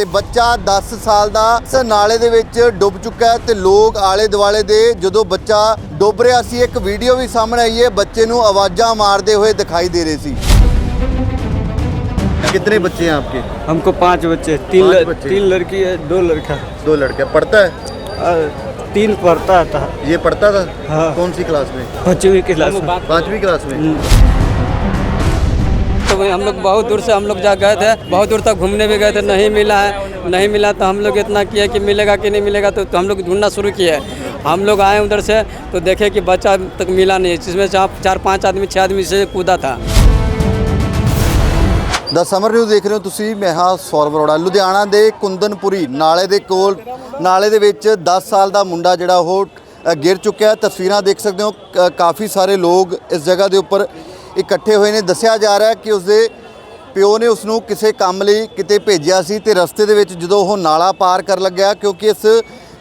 ਤੇ ਬੱਚਾ 10 ਸਾਲ ਦਾ ਇਸ ਨਾਲੇ ਦੇ ਵਿੱਚ ਡੁੱਬ ਚੁੱਕਾ ਹੈ ਤੇ ਲੋਕ ਆਲੇ ਦੁਆਲੇ ਦੇ ਜਦੋਂ ਬੱਚਾ ਡੁੱਬ ਰਿਹਾ ਸੀ ਇੱਕ ਵੀਡੀਓ ਵੀ ਸਾਹਮਣੇ ਆਈ ਹੈ ਬੱਚੇ ਨੂੰ ਆਵਾਜ਼ਾਂ ਮਾਰਦੇ ਹੋਏ ਦਿਖਾਈ ਦੇ ਰਹੇ ਸੀ कितने बच्चे हैं आपके हमको पांच बच्चे तीन पांच ल- बच्चे? तीन लड़की है दो लड़का दो लड़के पढ़ता है और तीन पढ़ता था ये पढ़ता था हाँ। कौन सी क्लास में पांचवी क्लास में पांचवी क्लास में तो वही हम लोग बहुत दूर से हम लोग जा गए थे बहुत दूर तक घूमने भी गए थे नहीं मिला है नहीं मिला तो हम लोग इतना किया कि मिलेगा कि नहीं मिलेगा तो, तो हम लोग ढूंढना शुरू किए हम लोग आए उधर से तो देखे कि बच्चा अभी तक मिला नहीं है जिसमें से आप चार पांच आदमी छह आदमी से कूदा था ਦਾ ਸਮਰ ਨਿਊਜ਼ ਦੇਖ ਰਹੇ ਹੋ ਤੁਸੀਂ ਮੈਂ ਹਾਂ ਸੌਰਵ ਅਰੋੜਾ ਲੁਧਿਆਣਾ ਦੇ ਕੁੰਦਨਪੁਰੀ ਨਾਲੇ ਦੇ ਕੋਲ ਨਾਲੇ ਦੇ ਵਿੱਚ 10 ਸਾਲ ਦਾ ਮੁੰਡਾ ਜਿਹੜਾ ਉਹ ਅ, ਗਿਰ ਚੁੱਕਿਆ ਹੈ ਤਸਵੀਰਾਂ ਦੇਖ ਸਕਦੇ ਹੋ ਕ- ਕਾਫੀ ਸਾਰੇ ਲੋਕ ਇਸ ਜਗ੍ਹਾ ਦੇ ਉੱਪਰ ਇਕੱਠੇ ਹੋਏ ਨੇ। ਦੱਸਿਆ ਜਾ ਰਿਹਾ ਕਿ ਉਸਦੇ ਪਿਓ ਨੇ ਉਸ ਨੂੰ ਕਿਸੇ ਕੰਮ ਲਈ ਕਿਤੇ ਭੇਜਿਆ ਸੀ ਤੇ ਰਸਤੇ ਦੇ ਵਿੱਚ ਜਦੋਂ ਉਹ ਨਾਲਾ ਪਾਰ ਕਰਨ ਲੱਗਿਆ, ਕਿਉਂਕਿ ਇਸ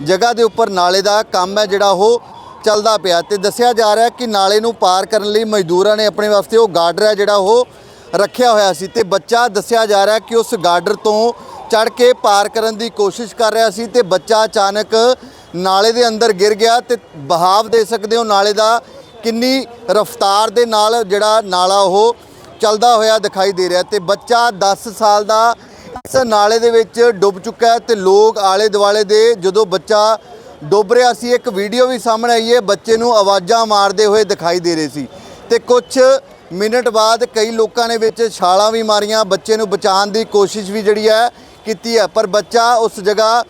ਜਗ੍ਹਾ ਦੇ ਉੱਪਰ ਨਾਲੇ ਦਾ ਕੰਮ ਹੈ ਜਿਹੜਾ ਉਹ ਚੱਲਦਾ ਪਿਆ। ਤੇ ਦੱਸਿਆ ਜਾ ਰਿਹਾ ਕਿ ਨਾਲੇ ਨੂੰ ਪਾਰ ਕਰਨ ਲਈ ਮਜ਼ਦੂਰਾਂ ਨੇ ਆਪਣੇ ਵਾਸਤੇ ਉਹ ਗਾਰਡਰ ਹੈ ਜਿਹੜਾ ਉਹ ਰੱਖਿਆ ਹੋਇਆ ਸੀ। ਤੇ ਬੱਚਾ ਦੱਸਿਆ ਜਾ ਰਿਹਾ ਕਿ ਉਸ ਗਾਰਡਰ ਤੋਂ ਚੜ ਕੇ ਪਾਰ ਕਰਨ ਦੀ ਕੋਸ਼ਿਸ਼ ਕਰ ਰਿਹਾ ਸੀ ਤੇ ਬੱਚਾ ਅਚਾਨਕ ਨਾਲੇ ਦੇ ਅੰਦਰ ਗਿਰ ਗਿਆ ਤੇ ਬਹਾਵ ਦੇ ਸਕਦੇ ਹੋ, ਨਾਲੇ ਦਾ ਕਿੰਨੀ ਰਫ਼ਤਾਰ ਦੇ ਨਾਲ ਜਿਹੜਾ ਨਾਲਾ ਉਹ ਚੱਲਦਾ ਹੋਇਆ ਦਿਖਾਈ ਦੇ ਰਿਹਾ ਤੇ ਬੱਚਾ 10 ਸਾਲ ਦਾ ਇਸ ਨਾਲੇ ਦੇ ਵਿੱਚ ਡੁੱਬ ਚੁੱਕਾ ਹੈ ਤੇ ਲੋਕ ਆਲੇ ਦੁਆਲੇ ਦੇ ਜਦੋਂ ਬੱਚਾ ਡੁੱਬ ਰਿਹਾ ਸੀ, ਇੱਕ ਵੀਡੀਓ ਵੀ ਸਾਹਮਣੇ ਆਈ ਹੈ, ਬੱਚੇ ਨੂੰ ਆਵਾਜ਼ਾਂ ਮਾਰਦੇ ਹੋਏ ਦਿਖਾਈ ਦੇ ਰਹੇ ਸੀ। ਤੇ ਕੁਝ ਮਿੰਟ ਬਾਅਦ ਕਈ ਲੋਕਾਂ ਨੇ ਵਿੱਚ ਛਾਲਾਂ ਵੀ ਮਾਰੀਆਂ, ਬੱਚੇ ਨੂੰ ਬਚਾਉਣ ਦੀ ਕੋਸ਼ਿਸ਼ ਵੀ ਜਿਹੜੀ ਹੈ ਕੀਤੀ ਹੈ, ਪਰ ਬੱਚਾ ਉਸ ਜਗ੍ਹਾ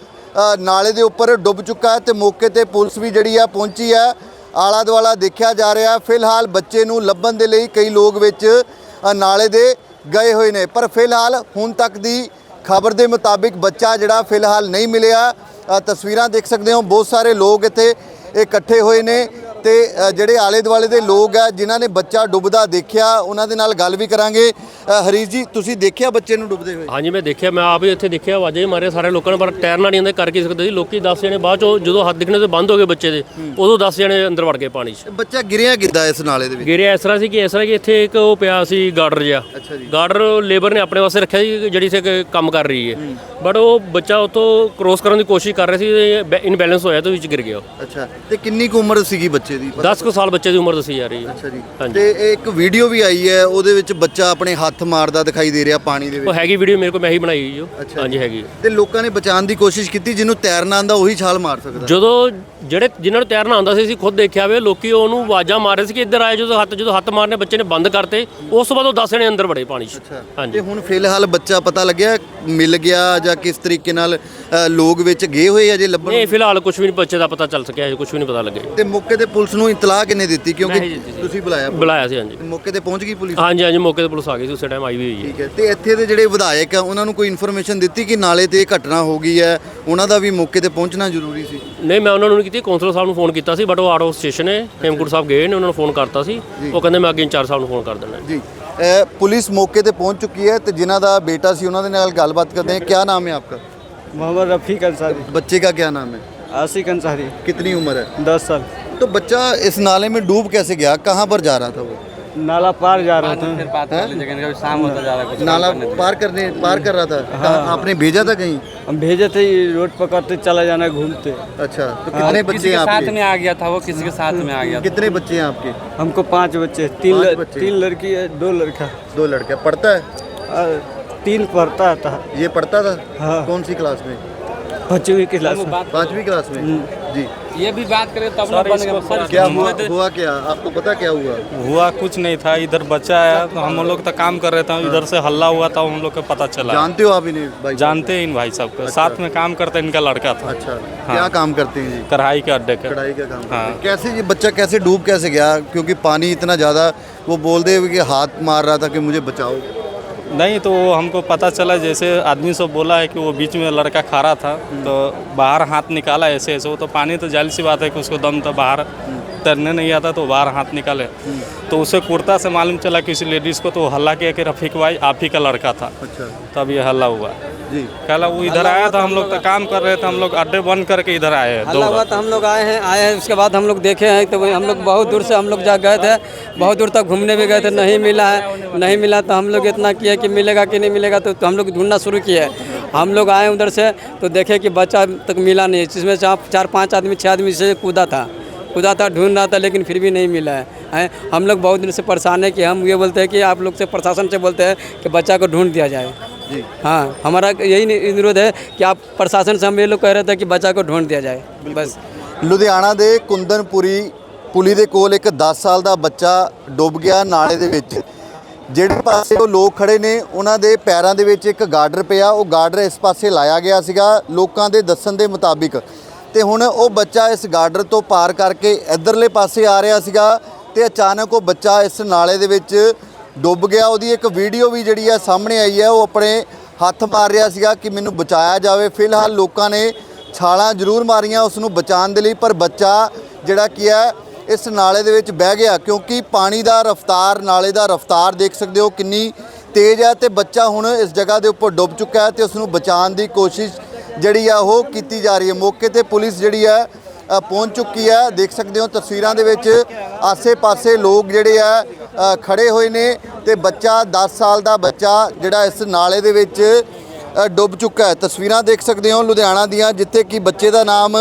ਨਾਲੇ ਦੇ ਉੱਪਰ ਡੁੱਬ ਚੁੱਕਾ ਹੈ ਤੇ ਮੌਕੇ ਤੇ ਪੁਲਿਸ ਵੀ ਜਿਹੜੀ ਹੈ ਪਹੁੰਚੀ ਹੈ। ਆਲਾ ਦੁਆਲਾ ਦੇਖਿਆ ਜਾ ਰਿਹਾ। ਫਿਲਹਾਲ ਬੱਚੇ ਨੂੰ ਲੱਭਣ ਦੇ ਲਈ ਕਈ ਲੋਕ ਵਿੱਚ ਨਾਲੇ ਦੇ ਗਏ ਹੋਏ ਨੇ। ਪਰ ਫਿਲਹਾਲ ਹੁਣ ਤੱਕ ਦੀ ਖਬਰ ਦੇ ਮੁਤਾਬਿਕ ਬੱਚਾ ਜਿਹੜਾ ਫਿਲਹਾਲ ਨਹੀਂ ਮਿਲਿਆ। ਤਸਵੀਰਾਂ ਦੇਖ ਸਕਦੇ ਹੋ। ਬਹੁਤ ਸਾਰੇ ਲੋਕ ਇੱਥੇ ਇਕੱਠੇ ਹੋਏ ਨੇ। ਤੇ ਜਿਹੜੇ ਆਲੇ ਦੁਆਲੇ ਦੇ ਲੋਕ ਆ ਜਿਨ੍ਹਾਂ ਨੇ ਬੱਚਾ ਡੁੱਬਦਾ ਦੇਖਿਆ ਉਹਨਾਂ ਦੇ ਨਾਲ ਗੱਲ ਵੀ ਕਰਾਂਗੇ। ਹਰੀਸ਼ ਜੀ ਤੁਸੀਂ ਦੇਖਿਆ ਬੱਚੇ ਨੂੰ ਡੁੱਬਦੇ ਹੋਏ? ਹਾਂਜੀ ਮੈਂ ਦੇਖਿਆ ਮੈਂ ਆਪ ਹੀ ਇੱਥੇ ਦੇਖਿਆ ਆਵਾਜ਼ਾਂ ਹੀ ਮਾਰੇ ਸਾਰੇ ਲੋਕਾਂ ਨੇ ਪਰ ਤੈਰਨਾ ਨਹੀਂ ਆਉਂਦੇ ਕਰ ਕੀ ਸਕਦੇ ਸੀ? ਲੋਕੀ 10 ਜਣੇ ਬਾਅਦ ਚੋਂ ਜਦੋਂ ਹੱਥ ਦਿਖਣੇ ਤੋਂ ਬੰਦ ਹੋ ਗਏ ਬੱਚੇ ਦੇ ਉਦੋਂ 10 ਜਣੇ ਅੰਦਰ ਵੜ ਗਏ ਪਾਣੀ 'ਚ। ਬੱਚਾ ਗਿਰਿਆ ਕਿੱਦਾਂ ਇਸ ਨਾਲੇ ਦੇ ਵਿੱਚ? ਗਿਰਿਆ ਇਸ ਤਰ੍ਹਾਂ ਸੀ ਕਿ ਇਸ ਤਰ੍ਹਾਂ ਕਿ ਇੱਥੇ ਇੱਕ ਉਹ ਪਿਆ ਸੀ ਗਾਰਡਰ ਜਿਹਾ। ਗਾਰਡਰ ਲੇਬਰ ਨੇ ਆਪਣੇ ਵਾਸਤੇ ਰੱਖਿਆ ਸੀ ਜਿਹੜੀ ਸੇ ਕੰਮ ਕਰ ਰਹੀ ਹੈ। ਬਟ ਉਹ ਬੱਚਾ ਉਤੋਂ ਕ੍ਰੋਸ ਕਰਨ ਦੀ ਕੋਸ਼ਿਸ਼ ਕਰ ਰਿਹਾ ਸੀ ਇਨਬੈਲੈਂਸ ਹੋਇਆ ਤੇ ਵਿੱਚ ਗਿਰ ਗਿਆ। ਅੱਛਾ ਤੇ ਕਿੰਨੀ ਕੁ ਉਮਰ ਸੀਗੀ ਬੱਚੇ ਦੀ 10 ਕੁ ਸਾਲ ਬੱਚੇ ਦੀ ਉਮਰ ਦੱਸੀ ਜਾ ਰਹੀ ਹੈ। ਅੱਛਾ ਜੀ। ਹਾਂਜੀ। ਤੇ ਇਹ ਇੱਕ ਵੀਡੀਓ ਵੀ ਆਈ ਹੈ ਉਹਦੇ ਵਿੱਚ ਬੱਚਾ ਆਪਣੇ ਹੱਥ ਮਾਰਦਾ ਦਿਖਾਈ ਦੇ ਰਿਹਾ ਪਾਣੀ ਦੇ ਉਹ ਵਿੱਚ। ਹੈਗੀ ਵੀਡੀਓ ਮੇਰੇ ਕੋਲ ਮੈਂ ਹੀ ਬਣਾਈ ਹੋਈ ਅੱਛਾ ਹਾਂਜੀ ਹੈਗੀ ਤੇ ਲੋਕਾਂ ਨੇ ਬਚਾਉਣ ਦੀ ਕੋਸ਼ਿਸ਼ ਕੀਤੀ ਜਿਹਨੂੰ ਤੈਰਨਾ ਆਂਦਾ ਉਹੀ ਛਾਲ ਮਾਰ ਸਕਦਾ। ਜਦੋਂ ਜਿਹੜੇ ਜਿਨ੍ਹਾਂ ਨੂੰ ਤੈਰਨਾ ਆਉਂਦਾ ਸੀ ਅਸੀਂ ਖੁਦ ਦੇਖਿਆ ਵੇ ਲੋਕੀ ਉਹਨੂੰ ਆਵਾਜ਼ਾਂ ਮਾਰ ਰਹੇ ਸੀ ਕਿ ਇੱਧਰ ਆਏ ਜਦੋਂ ਹੱਥ ਜਦੋਂ ਹੱਥ ਮਾਰਨੇ ਬੱਚੇ ਨੇ ਬੰਦ ਕਰਤੇ ਉਸ ਤੋਂ ਬਾਅਦ ਉਹ 10 ਜਣੇ ਅੰਦਰ ਵੜੇ ਪਾਣੀ 'ਚ। ਤੇ ਹਾਂਜੀ। ਹੁਣ ਫਿਲਹਾਲ ਬੱਚਾ ਪਤਾ ਲੱਗਿਆ ਮਿਲ ਗਿਆ ਜਾਂ ਕਿਸ ਤਰੀਕੇ ਨਾਲ ਅ, ਲੋਕ ਵਿੱਚ ਗਏ ਹੋਏ ਆ ਜੇ ਲੱਭਣ? ਨਹੀਂ ਫਿਲਹਾਲ ਕੁਝ ਵੀ ਨਹੀਂ ਬੱਚੇ ਦਾ ਪਤਾ ਚੱਲ ਸਕਿਆ ਹੈ ਕੁਝ ਵੀ ਨਹੀਂ ਪਤਾ ਲੱਗਿਆ। ਤੇ ਮੌਕੇ ਤੇ ਪੁਲਿਸ ਨੂੰ ਇਤਲਾਹ ਕਿੰਨੇ ਦਿੱਤੀ ਮੈਂ ਕਿਉਂਕਿ ਹੀ ਦਿੱਤੀ ਸੀ। ਤੁਸੀਂ ਬੁਲਾਇਆ ਬੁਲਾਇਆ ਸੀ ਹਾਂਜੀ ਤੇ ਮੌਕੇ ਤੇ ਪਹੁੰਚ ਗਈ ਪੁਲਿਸ ਹਾਂਜੀ ਹਾਂਜੀ ਮੌਕੇ ਤੇ ਪੁਲਿਸ ਆ ਗਈ ਸੀ ਉਸੇ ਟਾਈਮ ਆਈ ਵੀ ਹੋਈ ਹੈ ਠੀਕ ਹੈ ਤੇ ਇੱਥੇ ਦੇ ਜਿਹੜੇ ਵਿਧਾਇਕ ਆ ਉਹਨਾਂ ਨੂੰ ਕੋਈ ਇਨਫੋਰਮੇਸ਼ਨ ਦਿੱਤੀ ਕਿ ਨਾਲੇ ਤੇ ਇਹ ਘਟਨਾ ਹੋ ਗਈ ਹੈ ਉਹਨਾਂ ਦਾ ਵੀ ਮੌਕੇ ਤੇ ਪਹੁੰਚਣਾ ਜ਼ਰੂਰੀ ਸੀ ਨਹੀਂ ਮੈਂ ਉਹਨਾਂ ਨੂੰ ਨਹੀਂ ਕੀਤੀ ਕੌਂਸਲਰ ਸਾਹਿਬ ਨੂੰ ਫੋਨ ਕੀਤਾ ਸੀ ਬਟ ਉਹ ਆਊਟ ਆਫ ਸਟੇਸ਼ਨ ਹੈ ਹੇਮਕੁੰਟ ਸਾਹਿਬ ਗਏ ਨੇ ਉਹਨਾਂ ਨੂੰ ਫੋਨ ਕਰਤਾ ਸੀ ਉਹ ਕਹਿੰਦੇ ਮੈਂ ਅੱਗੇ ਇੰਚਾਰਜ ਸਾਹਿਬ ਨੂੰ ਫੋਨ ਕਰ ਦੇਣਾ ਹੈ। ਜੀ ਅ, ਪੁਲਿਸ ਮੌਕੇ ਤੇ ਪਹੁੰਚ ਚੁੱਕੀ ਹੈ ਤੇ ਜਿਨ੍ਹਾਂ ਦਾ ਬੇਟਾ ਸੀ ਉਹਨਾਂ ਦੇ ਨਾਲ ਗੱਲਬਾਤ ਕਰਦੇ हैं क्या नाम है आपका मोहम्मद रफ़ीक अंसारी बच्चे का क्या नाम है आशिक अंसारी कितनी उम्र है दस साल तो बच्चा इस नाले में डूब कैसे गया? कहाँ पर जा रहा था वो? नाला पार जा रहा था। शाम होता जा रहा नाला पार करने पार कर रहा था? कहाँ- आपने भेजा था कहीं? हम भेजे थे रोड पकड़ते चला जाना घूमते। अच्छा तो कितने बच्चे हैं आपके? आ गया था वो किसी के साथ में आ गया कितने बच्चे हैं आपके? हमको पाँच बच्चे तीन बच्चे? तीन लड़की है दो लड़का। दो लड़का। पढ़ता है? तीन पढ़ता था। ये पढ़ता था? हाँ। कौन सी क्लास में? पांचवी क्लास में। पांचवी क्लास में? जी। ये भी बात करें तब ना बन गया क्या हुआ हुआ क्या? आपको पता क्या हुआ? हुआ कुछ नहीं था इधर बच्चा आया तो हम लोग तो काम कर रहे थे इधर से हल्ला हुआ था हम लोग को पता चला। जानते हो आप इन्हें भाई? जानते हैं इन भाई साहब को। साथ में काम करते इनका लड़का था। अच्छा। क्या काम करते हैं जी? कढ़ाई के अड्डे का। कढ़ाई का काम हाँ। कैसे ये बच्चा कैसे डूब कैसे गया? क्योंकि पानी इतना ज़्यादा वो बोलते हुए कि हाथ मार रहा था कि मुझे बचाओ। नहीं तो वो हमको पता चला जैसे आदमी सब बोला है कि वो बीच में लड़का खड़ा था तो बाहर हाथ निकाला ऐसे ऐसे वो तो पानी तो जाहिर सी बात है कि उसको दम तो बाहर तैरने नहीं आता तो बाहर हाथ निकाले तो उसे कुर्ता से मालूम चला किसी लेडीज़ को तो वो हल्ला किया कि रफ़ीक भाई आप ही का लड़का था अच्छा तब ये हल्ला हुआ जी कहला वो इधर आया था हम लोग तो काम कर रहे थे हम लोग अड्डे बंद करके इधर आए हैं तो हम लोग आए हैं आए हैं उसके बाद हम लोग देखे हैं तो वही हम लोग बहुत दूर से हम लोग जा गए थे बहुत दूर तक घूमने भी गए थे नहीं मिला है नहीं मिला तो हम लोग इतना किया कि मिलेगा कि नहीं मिलेगा तो, तो हम लोग ढूंढना शुरू किए हम लोग आए उधर से तो देखे कि बच्चा तक मिला नहीं जिसमें चार पाँच आदमी छः आदमी से कूदा था कूदा था ढूंढ रहा था लेकिन फिर भी नहीं मिला है हैं? हम लोग बहुत दिन से परेशान है कि हम ये बोलते हैं कि आप लोग से प्रशासन से बोलते हैं कि बच्चा को ढूंढ दिया जाए हाँ हमारा यही अनुरोध है कि आप प्रशासन से हम ये लोग कह रहे थे कि बच्चा को ढूंढ दिया जाए बस ਲੁਧਿਆਣਾ ਦੇ ਕੁੰਦਨਪੁਰੀ ਪੁਲੀ ਦੇ ਕੋਲ ਇੱਕ 10 ਸਾਲ ਦਾ ਬੱਚਾ ਡੁੱਬ ਗਿਆ ਨਾਲੇ ਦੇ ਵਿੱਚ ਜਿਹੜੇ ਪਾਸੇ ਉਹ ਲੋਕ ਖੜੇ ਨੇ ਉਹਨਾਂ ਦੇ ਪੈਰਾਂ ਦੇ ਵਿੱਚ ਇੱਕ ਗਾਰਡਰ ਪਿਆ ਉਹ ਗਾਰਡਰ ਇਸ ਪਾਸੇ ਲਾਇਆ ਗਿਆ ਸੀਗਾ ਲੋਕਾਂ ਦੇ ਦੱਸਣ ਦੇ ਮੁਤਾਬਿਕ ਤੇ ਹੁਣ ਉਹ ਬੱਚਾ ਇਸ ਗਾਰਡਰ ਤੋਂ ਪਾਰ ਕਰਕੇ ਇਧਰਲੇ ਪਾਸੇ ਆ ਰਿਹਾ ਸੀਗਾ ਤੇ ਅਚਾਨਕ ਉਹ ਬੱਚਾ ਇਸ ਨਾਲੇ ਦੇ ਵਿੱਚ ਡੁੱਬ ਗਿਆ। ਉਹਦੀ ਇੱਕ ਵੀਡੀਓ ਵੀ ਜਿਹੜੀ ਹੈ ਸਾਹਮਣੇ ਆਈ ਹੈ ਉਹ ਆਪਣੇ ਹੱਥ ਮਾਰ ਰਿਹਾ ਸੀਗਾ ਕਿ ਮੈਨੂੰ ਬਚਾਇਆ ਜਾਵੇ। ਫਿਲਹਾਲ ਲੋਕਾਂ ਨੇ ਛਾਲਾਂ ਜ਼ਰੂਰ ਮਾਰੀਆਂ ਉਸ ਨੂੰ ਬਚਾਉਣ ਦੇ ਲਈ, ਪਰ ਬੱਚਾ ਜਿਹੜਾ ਕੀ ਹੈ ਇਸ ਨਾਲੇ ਦੇ ਵਿੱਚ ਬਹਿ ਗਿਆ, ਕਿਉਂਕਿ ਪਾਣੀ ਦਾ ਰਫ਼ਤਾਰ, ਨਾਲੇ ਦਾ ਰਫ਼ਤਾਰ ਦੇਖ ਸਕਦੇ ਹੋ ਕਿੰਨੀ ਤੇਜ਼ ਹੈ ਤੇ ਬੱਚਾ ਹੁਣ ਇਸ ਜਗ੍ਹਾ ਦੇ ਉੱਪਰ ਡੁੱਬ ਚੁੱਕਾ ਹੈ ਤੇ ਉਸ ਨੂੰ ਬਚਾਉਣ ਦੀ ਕੋਸ਼ਿਸ਼ ਜਿਹੜੀ ਆ ਉਹ ਕੀਤੀ ਜਾ ਰਹੀ ਹੈ। ਮੌਕੇ ਤੇ ਪੁਲਿਸ ਜਿਹੜੀ ਹੈ ਪਹੁੰਚ ਚੁੱਕੀ ਹੈ। ਦੇਖ ਸਕਦੇ ਹੋ ਤਸਵੀਰਾਂ ਦੇ ਵਿੱਚ ਆਸੇ-ਪਾਸੇ ਲੋਕ ਜਿਹੜੇ ਆ ਅ, ਖੜੇ ਹੋਏ ਨੇ ਤੇ ਬੱਚਾ 10 ਸਾਲ ਦਾ ਬੱਚਾ ਜਿਹੜਾ ਇਸ ਨਾਲੇ ਦੇ ਵਿੱਚ ਡੁੱਬ ਚੁੱਕਾ ਹੈ। ਤਸਵੀਰਾਂ ਦੇਖ ਸਕਦੇ ਹੋ ਲੁਧਿਆਣਾ ਦੀਆਂ ਜਿੱਥੇ ਕਿ ਬੱਚੇ ਦਾ ਨਾਮ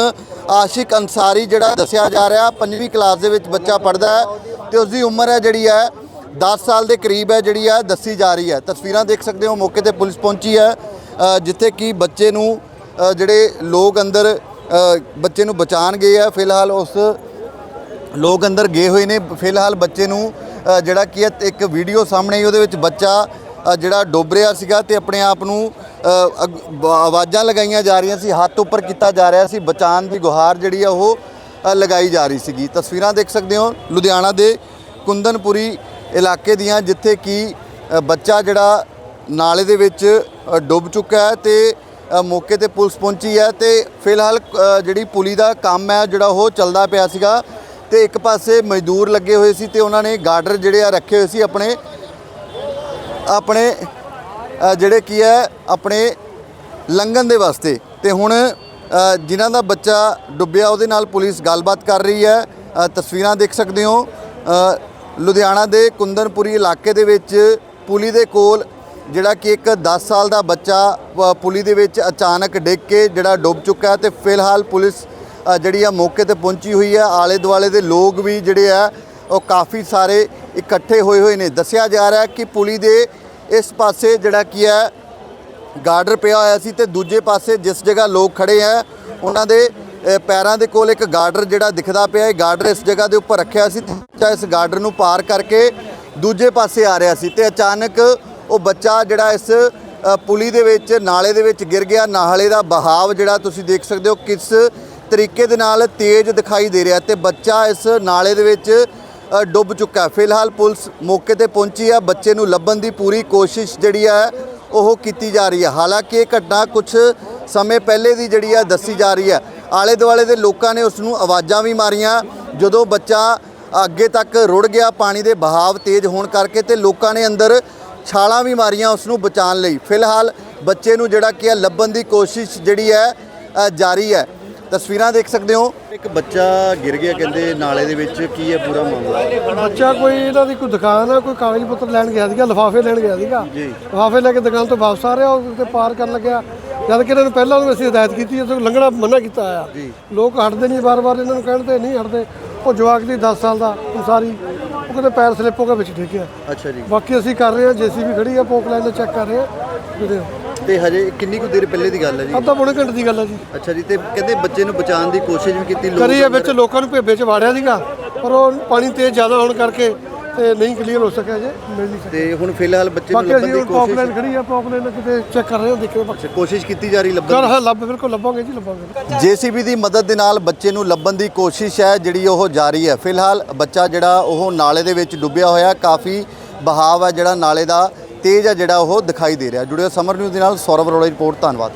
ਆਸ਼ਿਕ ਅੰਸਾਰੀ ਜਿਹੜਾ ਦੱਸਿਆ ਜਾ ਰਿਹਾ। ਪੰਜਵੀਂ ਕਲਾਸ ਦੇ ਵਿੱਚ ਬੱਚਾ ਪੜਦਾ ਹੈ ਤੇ ਉਸ ਦੀ ਉਮਰ ਹੈ ਜਿਹੜੀ ਹੈ 10 ਸਾਲ ਦੇ ਕਰੀਬ ਹੈ ਜਿਹੜੀ ਹੈ ਦੱਸੀ ਜਾ ਰਹੀ ਹੈ। ਤਸਵੀਰਾਂ ਦੇਖ ਸਕਦੇ ਹੋ ਮੌਕੇ ਤੇ ਪੁਲਿਸ ਪਹੁੰਚੀ ਹੈ ਜਿੱਥੇ ਕਿ ਬੱਚੇ ਨੂੰ ਜਿਹੜੇ ਲੋਕ ਅੰਦਰ ਬੱਚੇ ਨੂੰ ਬਚਾਉਣ ਗਏ ਆ। ਫਿਲਹਾਲ ਉਸ ਲੋਕ ਅੰਦਰ ਗਏ ਹੋਏ ਨੇ। ਫਿਲਹਾਲ ਬੱਚੇ ਨੂੰ ਜਿਹੜਾ ਕੀ ਹੈ, ਇੱਕ ਵੀਡੀਓ ਸਾਹਮਣੇ ਆਈ, ਉਹਦੇ ਵਿੱਚ ਬੱਚਾ ਜਿਹੜਾ ਡੁੱਬ ਰਿਹਾ ਸੀਗਾ ਤੇ ਆਪਣੇ ਆਪ ਨੂੰ ਅਗ- ਆਵਾਜ਼ਾਂ ਲਗਾਈਆਂ ਜਾ ਰਹੀਆਂ ਸੀ। ਹੱਥ ਉੱਪਰ ਕੀਤਾ ਜਾ ਰਿਹਾ ਸੀ। ਬਚਾਉਣ ਦੀ ਗੁਹਾਰ ਜਿਹੜੀ ਆ, ਉਹ ਲਗਾਈ ਜਾ ਰਹੀ ਸੀਗੀ। ਤਸਵੀਰਾਂ ਦੇਖ ਸਕਦੇ ਹੋ। ਲੁਧਿਆਣਾ ਦੇ ਕੁੰਦਨਪੁਰੀ ਇਲਾਕੇ ਦੀਆਂ, ਜਿੱਥੇ ਕਿ ਬੱਚਾ ਜਿਹੜਾ ਨਾਲੇ ਦੇ ਵਿੱਚ ਡੁੱਬ ਚੁੱਕਾ ਹੈ ਤੇ ਮੌਕੇ ਤੇ ਪੁਲਿਸ ਪਹੁੰਚੀ ਹੈ ਤੇ ਫਿਲਹਾਲ ਜਿਹੜੀ ਪੁਲੀ ਦਾ ਕੰਮ ਹੈ, ਜਿਹੜਾ ਉਹ ਚੱਲਦਾ ਪਿਆ ਸੀਗਾ ਤੇ ਇੱਕ ਪਾਸੇ ਮਜ਼ਦੂਰ ਲੱਗੇ ਹੋਏ ਸੀ ਤੇ ਉਹਨਾਂ ਨੇ ਗਾਰਡਰ ਜਿਹੜੇ ਆ ਰੱਖੇ ਹੋਏ ਸੀ ਆਪਣੇ ਆਪਣੇ ਜਿਹੜੇ ਕੀ ਹੈ, ਆਪਣੇ ਲੰਘਣ ਦੇ ਵਾਸਤੇ। ਤੇ ਹੁਣ ਜਿਨ੍ਹਾਂ ਦਾ ਬੱਚਾ ਡੁੱਬਿਆ, ਉਹਦੇ ਨਾਲ ਪੁਲਿਸ ਗੱਲਬਾਤ ਕਰ ਰਹੀ ਹੈ। ਤਸਵੀਰਾਂ ਦੇਖ ਸਕਦੇ ਹੋ। ਲੁਧਿਆਣਾ ਦੇ ਕੁੰਦਨਪੁਰੀ ਇਲਾਕੇ ਦੇ ਵਿੱਚ ਪੁਲੀ ਦੇ ਕੋਲ ਜਿਹੜਾ ਕਿ ਇੱਕ 10 ਸਾਲ ਦਾ ਬੱਚਾ ਪੁਲੀ ਦੇ ਵਿੱਚ ਅਚਾਨਕ ਡਿੱਗ ਕੇ ਜਿਹੜਾ ਡੁੱਬ ਚੁੱਕਾ ਹੈ ਤੇ ਫਿਲਹਾਲ ਪੁਲਿਸ ਜਿਹੜੀ ਆ ਮੌਕੇ ਤੇ ਪਹੁੰਚੀ ਹੋਈ ਹੈ। ਆਲੇ ਦੁਆਲੇ ਦੇ ਲੋਕ ਵੀ ਜਿਹੜੇ ਆ, ਉਹ ਕਾਫੀ ਸਾਰੇ ਇਕੱਠੇ ਹੋਏ ਹੋਏ ਨੇ। ਦੱਸਿਆ ਜਾ ਰਿਹਾ ਕਿ ਪੁਲੀ ਦੇ ਇਸ ਪਾਸੇ ਜਿਹੜਾ ਕੀ ਹੈ, ਗਾਰਡਰ ਪਿਆ ਹੋਇਆ ਸੀ ਤੇ ਦੂਜੇ ਪਾਸੇ ਜਿਸ ਜਗ੍ਹਾ ਲੋਕ ਖੜੇ ਆ ਉਹਨਾਂ ਦੇ ਪੈਰਾਂ ਦੇ ਕੋਲ ਇੱਕ ਗਾਰਡਰ ਜਿਹੜਾ ਦਿਖਦਾ ਪਿਆ ਹੈ। ਗਾਰਡਰ ਇਸ ਜਗ੍ਹਾ ਦੇ ਉੱਪਰ ਰੱਖਿਆ ਸੀ, ਤੇ ਬੱਚਾ ਇਸ ਗਾਰਡਰ ਨੂੰ ਪਾਰ ਕਰਕੇ ਦੂਜੇ ਪਾਸੇ ਆ ਰਿਹਾ ਸੀ ਤੇ ਅਚਾਨਕ ਉਹ ਬੱਚਾ ਜਿਹੜਾ ਇਸ ਪੁਲੀ ਦੇ ਵਿੱਚ, ਨਾਲੇ ਦੇ ਵਿੱਚ ਗਿਰ ਗਿਆ। ਨਾਲੇ ਦਾ ਬਹਾਵ ਜਿਹੜਾ ਤੁਸੀਂ ਦੇਖ ਸਕਦੇ ਹੋ, ਕਿਸ ਤਰੀਕੇ ਦੇ ਨਾਲ ਤੇਜ਼ ਦਿਖਾਈ ਦੇ ਰਿਹਾ ਤੇ ਬੱਚਾ ਇਸ ਨਾਲੇ ਦੇ ਵਿੱਚ ਡੁੱਬ ਚੁੱਕਾ ਫਿਲਹਾਲ ਪੁਲਿਸ ਮੌਕੇ ਤੇ ਪਹੁੰਚੀ ਹੈ ਬੱਚੇ ਨੂੰ ਲੱਭਣ ਦੀ ਪੂਰੀ ਕੋਸ਼ਿਸ਼ ਜਿਹੜੀ ਹੈ ਉਹ ਕੀਤੀ ਜਾ ਰਹੀ ਹੈ ਹਾਲਾਂਕਿ ਇਹ ਘਟਨਾ ਕੁਝ ਸਮੇਂ ਪਹਿਲੇ ਦੀ ਜਿਹੜੀ ਹੈ ਦੱਸੀ ਜਾ ਰਹੀ ਹੈ ਆਲੇ ਦੁਆਲੇ ਦੇ ਲੋਕਾਂ ਨੇ ਉਸ ਨੂੰ ਆਵਾਜ਼ਾਂ ਵੀ ਮਾਰੀਆਂ। ਜਦੋਂ ਬੱਚਾ ਅੱਗੇ ਤੱਕ ਰੁੜ ਗਿਆ, ਪਾਣੀ ਦੇ ਬਹਾਵ ਤੇਜ਼ ਹੋਣ ਕਰਕੇ ਤੇ ਲੋਕਾਂ ਨੇ ਅੰਦਰ ਛਾਲਾਂ ਵੀ ਮਾਰੀਆਂ ਉਸ ਨੂੰ ਬਚਾਉਣ ਲਈ। ਫਿਲਹਾਲ ਬੱਚੇ ਨੂੰ ਜਿਹੜਾ ਕੀ ਹੈ ਲੱਭਣ ਦੀ ਕੋਸ਼ਿਸ਼ ਜਿਹੜੀ ਹੈ ਜਾਰੀ ਹੈ। ਤਸਵੀਰਾਂ ਦੇਖ ਸਕਦੇ ਹੋ। ਇੱਕ ਬੱਚਾ ਗਿਰ ਗਿਆ ਕਹਿੰਦੇ ਨਾਲੇ ਦੇ ਵਿੱਚ ਕੀ ਹੈ ਪੂਰਾ ਮਾਮਲਾ ਬੱਚਾ ਕੋਈ ਇਹਨਾਂ ਦੀ ਕੋਈ ਦੁਕਾਨ ਆ ਕੋਈ ਕਾਗਜ਼ ਪੱਤਰ ਲੈਣ ਗਿਆ ਸੀਗਾ ਲਿਫਾਫੇ ਲੈਣ ਗਿਆ ਸੀਗਾ। ਜੀ। ਲਿਫਾਫੇ ਲੈ ਕੇ ਦੁਕਾਨ ਤੋਂ ਵਾਪਸ ਆ ਰਿਹਾ ਉਹ ਤੇ ਪਾਰ ਕਰਨ ਲੱਗਿਆ। ਜਦ ਕਿ ਇਹਨਾਂ ਨੂੰ ਪਹਿਲਾਂ ਉਹਨੂੰ ਅਸੀਂ ਹਦਾਇਤ ਕੀਤੀ ਉਸ ਲੰਘਣਾ ਮਨਾ ਕੀਤਾ ਆ ਲੋਕ ਹਟਦੇ ਨਹੀਂ ਵਾਰ-ਵਾਰ ਇਹਨਾਂ ਨੂੰ ਕਹਿਣ ਤੇ ਨਹੀਂ ਹਟਦੇ। ਉਹ ਜਵਾਕ ਦੀ 10 ਸਾਲ ਦਾ ਅਨਸਾਰੀ ਉਹ ਕਹਿੰਦੇ ਪੈਰ ਸਲਿੱਪ ਹੋ ਕੇ ਵਿੱਚ ਡਿੱਗ ਗਿਆ ਅੱਛਾ ਜੀ। ਬਾਕੀ ਅਸੀਂ ਕਰ ਰਹੇ ਹਾਂ ਜੀਸੀਬੀ ਖੜੀ ਆ ਪੋਕ ਲਾਈਨ ਦਾ ਚੈੱਕ ਕਰ ਰਹੇ ਹਾਂ। ਵੀਡੀਓ ਤੇ ਹਜੇ ਕਿੰਨੀ ਕੁ ਦੇਰ ਪਹਿਲੇ ਦੀ ਗੱਲ ਹੈ ਜੀ? ਅੱਧਾ ਪੌਣੇ ਘੰਟੇ ਦੀ ਗੱਲ ਹੈ ਜੀ। ਅੱਛਾ ਜੀ ਤੇ ਕਹਿੰਦੇ ਬੱਚੇ ਨੂੰ ਬਚਾਉਣ ਦੀ ਕੋਸ਼ਿਸ਼ ਵੀ ਕੀਤੀ ਲੋਕ ਕਰੀ ਆ ਵਿੱਚ ਲੋਕਾਂ ਨੂੰ ਭੇਬੇ ਚ ਵਾੜਿਆ ਸੀਗਾ ਪਰ ਉਹ ਪਾਣੀ ਤੇਜ਼ ਜ਼ਿਆਦਾ ਹੋਣ ਕਰਕੇ ਤੇ ਨਹੀਂ ਕਲੀਅਰ ਹੋ ਸਕਿਆ ਜੇ ਮਿਲ ਨਹੀਂ ਸਕਿਆ। ਤੇ ਹੁਣ ਫਿਲਹਾਲ ਬੱਚੇ ਨੂੰ ਬਾਕੀ ਲੱਭਣ ਅਸੀਂ ਦੀ ਹੁਣ ਲਾਈਨ ਕੋਸ਼ਿਸ਼ ਖੜੀ ਆ ਪੌਪ ਲਾਈਨ ਕਿਤੇ ਚੈੱਕ ਕਰ ਰਹੇ ਹਾਂ ਦੇਖੋ ਬਾਕੀ। ਕੋਸ਼ਿਸ਼ ਕੀਤੀ ਜਾ ਰਹੀ ਲੱਭਣ ਦੀ? ਹਾਂ ਲੱਭ ਬਿਲਕੁਲ ਲੱਭਾਂਗੇ ਜੀ ਲੱਭਾਂਗੇ। ਜੀਸੀਬੀ ਦੀ ਮਦਦ ਦੇ ਨਾਲ ਬੱਚੇ ਨੂੰ ਲੱਭਣ ਦੀ ਕੋਸ਼ਿਸ਼ ਹੈ ਜਿਹੜੀ ਉਹ ਜਾਰੀ ਹੈ। ਫਿਲਹਾਲ ਬੱਚਾ ਜਿਹੜਾ ਉਹ ਨਾਲੇ ਦੇ ਵਿੱਚ ਡੁੱਬਿਆ ਹੋਇਆ ਕਾਫੀ ਬਹਾਵ ਹੈ ਜਿਹੜਾ ਨਾਲੇ ਦਾ ਤੇਜ਼ ਹੈ ਜਿਹੜਾ ਉਹ ਦਿਖਾਈ ਦੇ ਰਿਹਾ। ਜੁੜਿਓ ਸਮਰ ਨਿਊਜ਼ ਦੇ ਨਾਲ ਸੌਰਵ ਅਰੋੜਾ ਦੀ ਰਿਪੋਰਟ ਧੰਨਵਾਦ।